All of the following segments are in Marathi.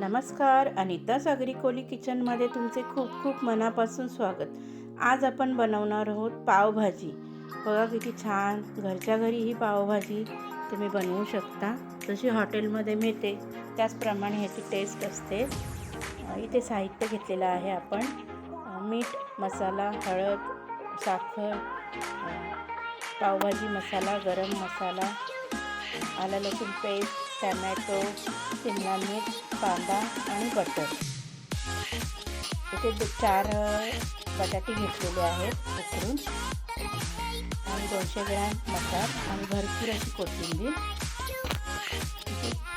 नमस्कार अनिता सागरी कोली किचनमध्ये तुमचे खूप खूप मनापासून स्वागत. आज आपण बनवणार आहोत पावभाजी. बघा किती छान घरच्या घरी ही पावभाजी तुम्ही बनवू शकता. जशी हॉटेलमध्ये मिळते. त्याचप्रमाणे ह्याची टेस्ट असते. इथे साहित्य घेतलेलं आहे आपण. मीठ मसाला हळद साखर पावभाजी मसाला गरम मसाला आलं लसूण पेस्ट टॅमॅटो शिमला मिर्च कांदा आणि बटर. इथे चार बटाटे घेतलेले आहेत उकरून आणि दोनशे ग्रॅम मसार आणि भरपूर अशी कोथिंबीर.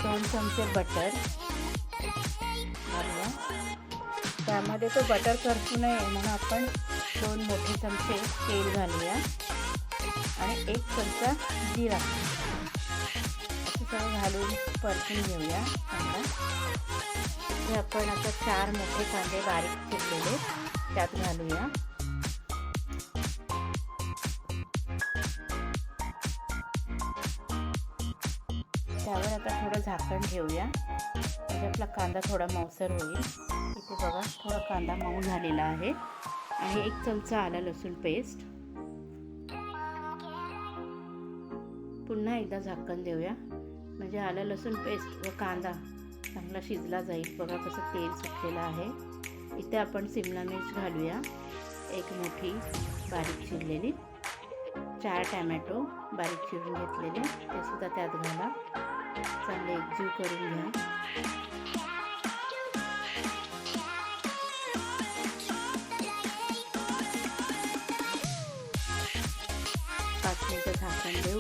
दोन चमचे बटर. त्यामध्ये तो बटर करपू नये म्हणून आपण दोन मोठे चमचे तेल घालूया. आणि एक चमचा जिरा. असं घालून परतून घेऊया कांदा. हे आपण आता चार मोठे कांदे बारीक चिरलेले त्यात घालूया. त्यावर आता थोडं झाकण ठेवूया. म्हणजे आपला कांदा थोडा मऊसर होईल. इथे बघा थोडा कांदा मऊ झालेला आहे. आणि एक चमचा आला लसूण पेस्ट. पुन्हा एकदा झाकण देऊया. म्हणजे आलं लसूण पेस्ट व कांदा चांगला शिजला जाईल. बघा कसं तेल सुटलेलं आहे. इथे आपण सिमला मिर्च घालूया. एक मोठी बारीक चिरलेली. चार टॅमॅटो बारीक चिरून घेतलेले. ते सुद्धा त्यात घाला. चांगले एकजीव करून घ्या. पाच मिनटं झाकण देऊ.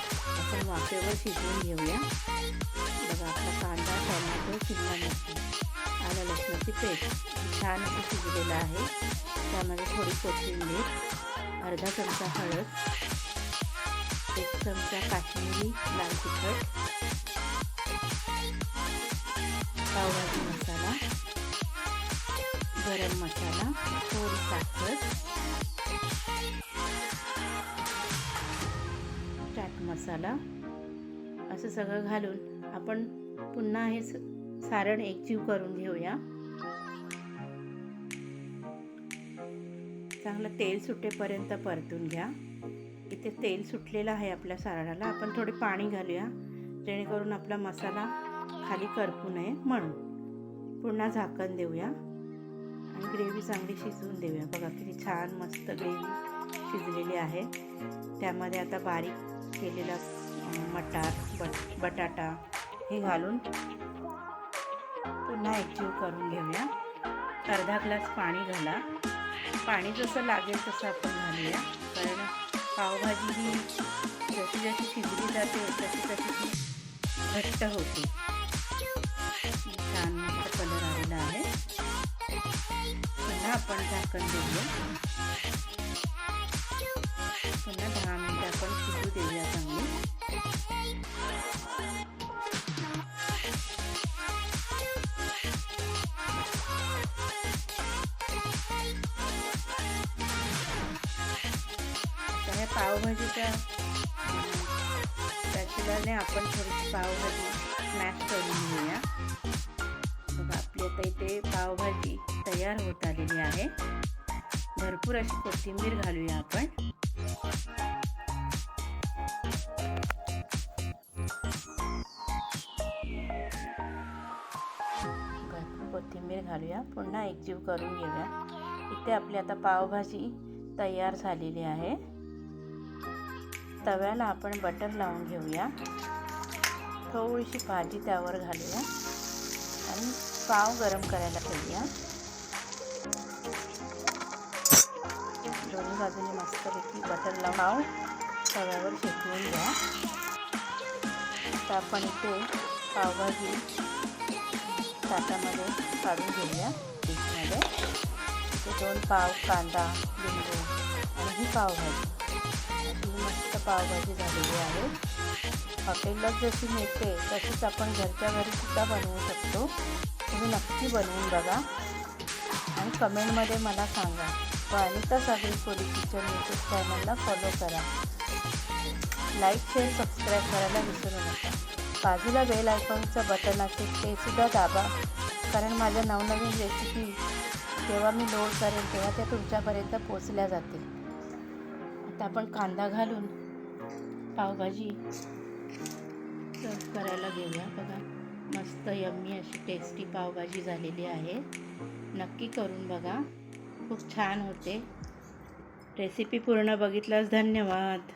आपण वाफेवर शिजवून घेऊया. बघा आपला कांदा टोमॅटो शिमला मिरची आलं लसणाची पेस्ट. छान असं शिजलेलं आहे. त्यामध्ये थोडी कोथिंबीर अर्धा चमचा हळद एक चमचा काश्मीरी लाल तिखट पावभाजी मसाला गरम मसाला थोडी साखर मसाला असं सगळं घालून आपण पुन्हा हे स- सारण एकजीव करून घेऊया. चांगलं तेल सुटेपर्यंत परतून घ्या. इथे तेल सुटलेलं आहे आपल्या सारणाला. आपण थोडे पाणी घालूया जेणेकरून आपला मसाला खाली करपू नये म्हणून. पुन्हा झाकण देऊया. आणि ग्रेव्ही चांगली शिजवून देऊया. बघा किती छान मस्त ग्रेव्ही शिजलेली आहे. त्यामध्ये आता बारीक केलेला मटार बट बटाटा हे घालून पुन्हा एकजीव करून घेऊया. अर्धा ग्लास पाणी घाला. पाणी जसं लागेल तसं आपण घालूया. कारण पावभाजी ही जशी जशी शिजली जाते तशी तशी ती घट्ट होते. छान कलर आलेला आहे. पुन्हा आपण झाकण देऊया. आणि पावभाजीच्या. त्याच्याने आपण थोडीशी पावभाजी स्मॅश करून घेऊया. बघा आपली आता इथे पावभाजी तयार होत आलेली आहे. भरपूर अशी कोथिंबीर घालूया आपण. कोथिंबीर घालूया. पुन्हा एकजीव करून घेऊया. इथे आपली आता पावभाजी तयार झालेली आहे. तव्याला आपण बटर लावून घेऊया. थोडीशी भाजी त्यावर घालूया. आणि पाव गरम करायला ठेवूया. दोन्ही बाजूने मस्तपैकी बटर लावून पाव तव्यावर शेकवून घ्या. आता आपण इथे पावभाजी ताटामध्ये काढून घेऊया डिशमध्ये. दोन पाव कांदा लिंबू आणि ही पावभाजी. मस्त पावभाजी झालेली आहे. हॉटेलला जशी मिळते तशीच आपण घरच्या घरी सुद्धा बनवू शकतो. तुम्ही नक्की बनवून बघा. आणि कमेंटमध्ये मला सांगा. व अनिता सागरी पोली किचन यूट्यूब चॅनलला फॉलो करा. लाईक शेअर सबस्क्राईब करायला विसरू नका. बाजूला बेल आयकॉनचं बटन असेल ते सुद्धा दाबा. कारण माझ्या नवनवीन रेसिपी जेव्हा मी लोड करेन तेव्हा त्या तुमच्यापर्यंत पोचल्या जातील. आता आपण कांदा घालून पावभाजी सर्व करायला घेऊया बघा मस्त यम्मी अशी टेस्टी पावभाजी झालेली आहे. नक्की करून बघा. खूप छान होते. रेसिपी पूर्ण बघितल्यास धन्यवाद.